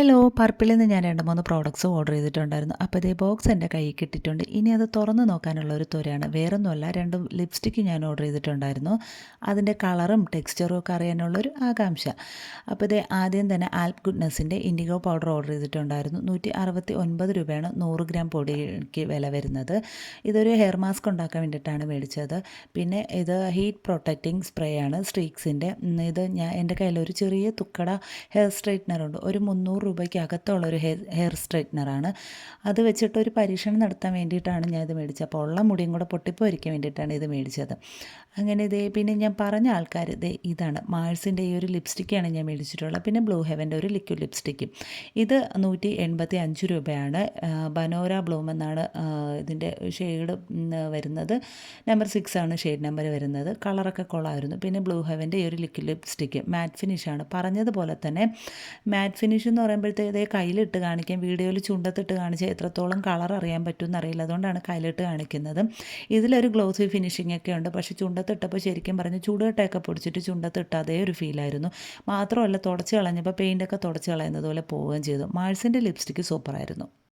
Hello പർപ്പിളിൽ നിന്ന് ഞാൻ രണ്ട് മൂന്ന് പ്രോഡക്റ്റ്സ് ഓർഡർ ചെയ്തിട്ടുണ്ടായിരുന്നു. അപ്പോൾ ഇതേ ബോക്സ് എന്റെ കയ്യിൽ കിട്ടിയിട്ടുണ്ട്. ഇനി അത് തുറന്ന് നോക്കാനുള്ള ഒരു ത്വരയാണ്. വേറൊന്നുമല്ല രണ്ട് ലിപ്സ്റ്റിക്ക് ഞാൻ ഓർഡർ ചെയ്തിട്ടുണ്ടായിരുന്നു. അതിന്റെ കളറും ടെക്സ്ചറും ഒക്കെ അറിയാനുള്ളൊരു ആകാംക്ഷ. അപ്പോൾ ഇതേ ആദ്യം തന്നെ ആൽപ് ഗുഡ്നസിന്റെ ഇൻഡിഗോ പൗഡർ ഓർഡർ ചെയ്തിട്ടുണ്ടായിരുന്നു. നൂറ്റി അറുപത്തി ഒൻപത് രൂപയാണ് നൂറ് ഗ്രാം പൊടിക്ക് വില വരുന്നത്. ഇതൊരു ഹെയർ മാസ്ക് ഉണ്ടാക്കാൻ വേണ്ടിയിട്ടാണ് മേടിച്ചത്. പിന്നെ ഇത് ഹീറ്റ് പ്രൊട്ടക്റ്റിംഗ് സ്പ്രേ ആണ്. സ്ട്രീക്സിന്റെ ഇത് ഞാൻ എന്റെ കയ്യിൽ ഒരു ചെറിയ തുക്കട ഹെയർ സ്ട്രൈറ്റ്നർ ഉണ്ട്. ഒരു മുന്നൂറ് രൂപയ്ക്ക് അകത്തുള്ള ഒരു ഹെയർ ഹെയർ സ്ട്രൈറ്റ്നറാണ്. അത് വെച്ചിട്ട് ഒരു പരീക്ഷണം നടത്താൻ വേണ്ടിയിട്ടാണ് ഞാൻ ഇത് മേടിച്ചത്. അപ്പോൾ ഉള്ള മുടിയും കൂടെ പൊട്ടിപ്പോയിരിക്കാൻ വേണ്ടിയിട്ടാണ് ഇത് മേടിച്ചത്. അങ്ങനെ ഇതേ പിന്നെ ഞാൻ പറഞ്ഞ ആൾക്കാർ ഇതേ ഇതാണ്. മാഴ്സിന്റെ ഈ ഒരു ലിപ്സ്റ്റിക്കാണ് ഞാൻ മേടിച്ചിട്ടുള്ളത്. പിന്നെ ബ്ലൂ ഹെവന്റെ ഒരു ലിക്വിഡ് ലിപ്സ്റ്റിക്കും. ഇത് നൂറ്റി എൺപത്തി അഞ്ച് രൂപയാണ് ബനോര ബ്ലൂം എന്നാണ് ഇതിന്റെ ഷെയ്ഡ് വരുന്നത്. നമ്പർ സിക്സ് ആണ് ഷെയ്ഡ് നമ്പർ വരുന്നത്. കളറൊക്കെ കൊള്ളായിരുന്നു. പിന്നെ ബ്ലൂ ഹെവന്റെ ഈ ഒരു ലിക്വിഡ് ലിപ്സ്റ്റിക്ക്. മാറ്റ് ഫിനിഷാണ്. പറഞ്ഞതുപോലെ തന്നെ മാറ്റ് ഫിനിഷ് എന്ന് പറയുമ്പോഴത്തേ ഇതേ കയ്യിലിട്ട് കാണിക്കാം. വീഡിയോയിൽ ചുണ്ടത്തിട്ട് കാണിച്ചാൽ എത്രത്തോളം കളർ അറിയാൻ പറ്റുമെന്ന് അറിയില്ല. അതുകൊണ്ടാണ് കയ്യിലിട്ട് കാണിക്കുന്നത്. ഇതിലൊരു ഗ്ലോസി ഫിനിഷിംഗ് ഒക്കെ ഉണ്ട്. പക്ഷേ ചുണ്ടത്തിട്ടപ്പോൾ ശരിക്കും പറഞ്ഞ് ചൂടുകട്ടയൊക്കെ പൊടിച്ചിട്ട് ചുണ്ടത്തിട്ട് അതേ ഒരു ഫീലായിരുന്നു മാത്രമല്ല തുടച്ച് കളഞ്ഞപ്പോൾ പെയിന്റൊക്കെ തുടച്ച് കളയുന്നത് പോലെ പോവുകയും ചെയ്തു. മാഴ്സിന്റെ ലിപ്സ്റ്റിക്ക് സൂപ്പറായിരുന്നു